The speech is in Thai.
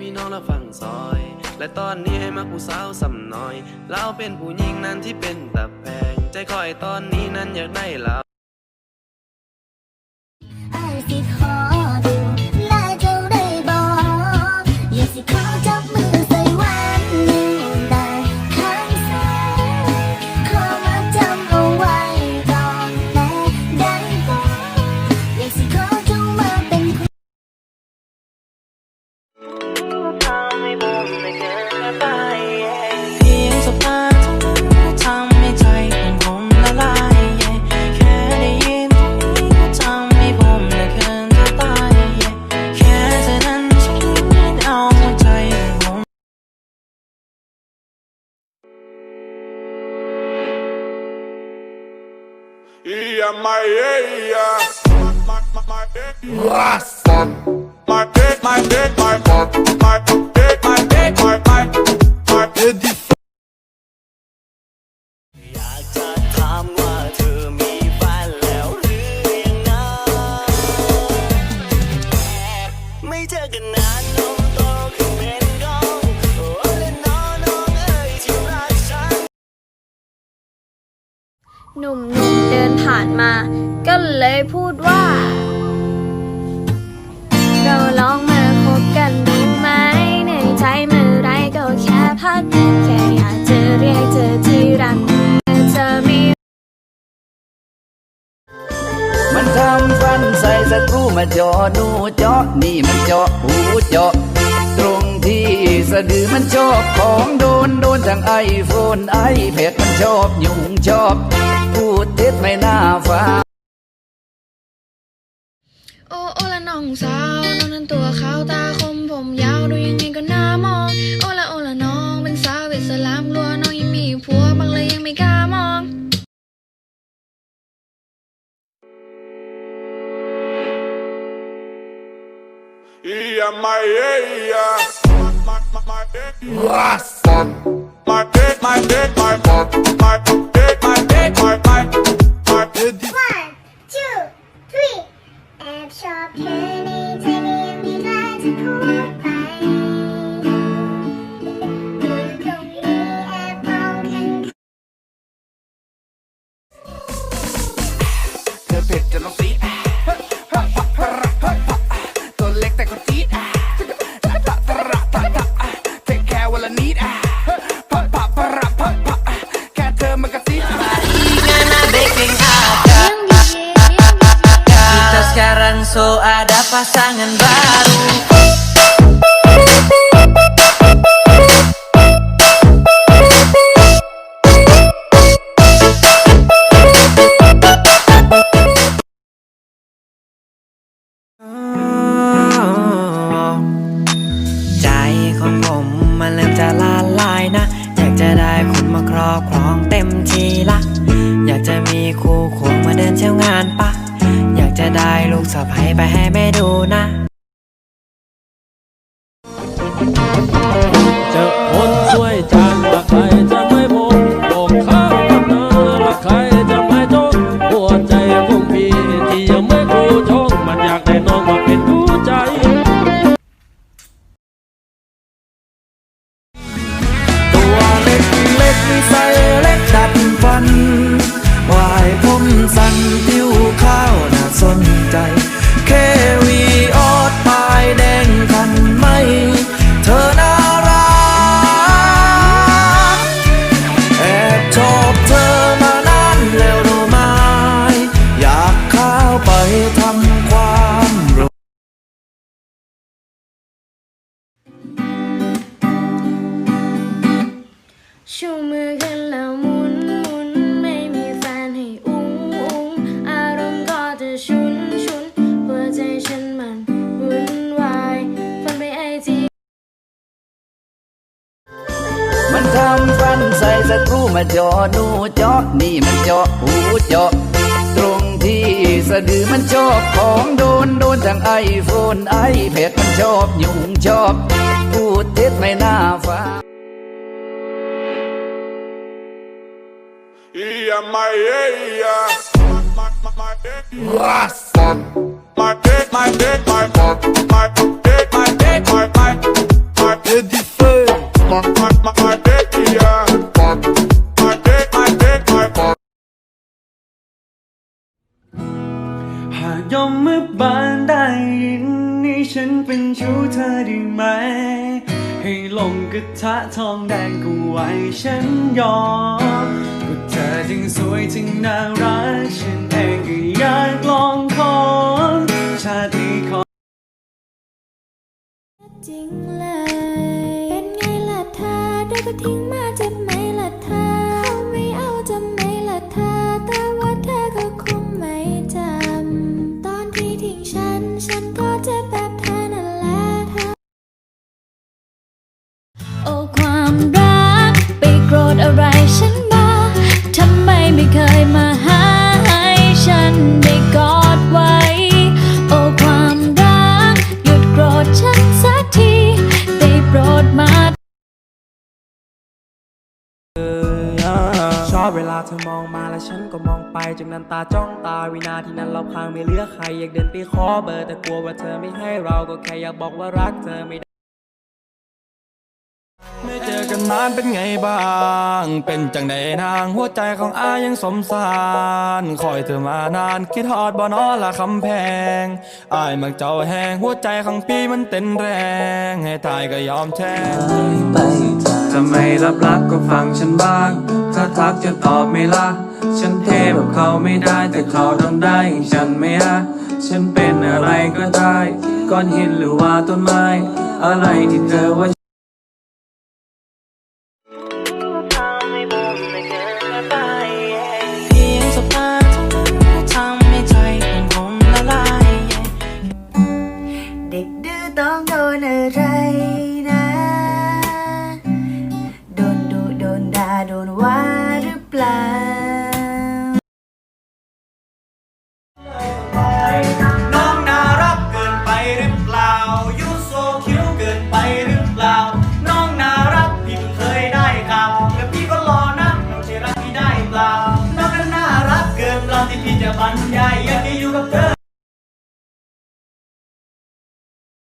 พี่น้องเราฟังซอย และตอนนี้ให้มาผู้สาวสำน้อย เราเป็นผู้หญิงนั้นที่เป็นตะแพง ใจคอยตอนนี้นั้นอยากได้เรา หรือยังนะไม่ มา ก็เลยพูดว่า เราลองมาคบกันดูไหมเหนื่อยใจเมื่อไรก็แค่พัก แค่อยากจะเรียกเธอที่รักเมื่อเธอมีมันทำฟันใส่สกรูมาเจาะนูเจาะนี่มันเจาะหูเจาะ ที่สะดือมันชอบของโดนโดนทั้งไอโฟนไอแพดมันชอบยุงชอบ พูดเท็จไม่น่าฟังโอ้โอละน้องสาว น้องนั้นตัวขาวตาคมผมยาวดูยังไงก็น่ามอง โอละโอละน้องเป็นสาวอิสลามกลัวน้องยังมีผัวบางเลยยังไม่กล้ามอง Yeah, my yeah, yeah. My, my, my. My dick, my dick, my, my dick, my dick, my, my, so ada pasangan baru Oh ใจของผมมันเริ่มจะละลายนะ อยากจะได้คุณมาครอบครองเต็มทีละ อยากจะมีคู่ควงมาเดินเที่ยวงานปะอยาก จะได้ลูกสะใภ้ไปให้แม่ดูนะ เจอคนช่วยจานละใจ ล้วมุนมุนไม่มีแฟนให้อุ้งอุ้งอารมณ์ก็จะชุนชุนหัวใจฉันมันวุ่นวายฝันไปไอจีมันทำฟันใส่สกรูมาจาะนูเจาะนี่มันเจาะหูเจาะตรงที่สะดือมันชอบของโดนโดนทั้งไอโฟนไอแพดมันชอบยุงชอบพูดเท็จไม่น่าฟัง Ia mai eia Rasta My dick, my dick, my dick, my dick, my dick, my my my dick de fé My my my my dick, yeah My dick, my dick, my dick หากยอมเมื่อบานได้ยินนี่ฉันเป็นชู้เธอได้ไหม ให้ลงกระทะทองแดงก็ไว้ฉันยอมก็เธอจึงสวยจึงน่ารักฉันเองก็อยากลองของชาติขอจริงเลย เป็นไงล่ะเธอได้ก็ทิ้งมา โกรธอะไรฉันบ้างทำไมไม่เคยมาหาให้ฉันได้กอดไว้ โอ้ความรัก หยุดโกรธฉันสักทีได้โปรดมา ชอบเวลาเธอมองมาแล้วฉันก็มองไปจากนั้นตาจ้องตาวินาทีนั้นเราพางไม่เหลือใครอยากเดินไปขอเบอร์แต่กลัวว่าเธอไม่ให้เราก็แค่อยากบอกว่ารักเธอไม่ได้ ไม่เจอกันนานเป็นไงบ้าง เป็นจังใดนางหัวใจของอายังสมสารคอยเธอมานานคิดฮอดบ่นอละคำแพงอายมักเจ้าแหงหัวใจของพี่มันเต้นแรง ให้ตายก็ยอมแทนถ้าไม่รับรักก็ฟังฉันบ้าง ถ้าทักจะตอบไม่ละฉันเทแบบเขาไม่ได้แต่เขาทำได้อย่างฉันไม่ฮะฉันเป็นอะไรก็ได้ ก้อนหินหรือว่าต้นไม้ อะไรที่เธอว่า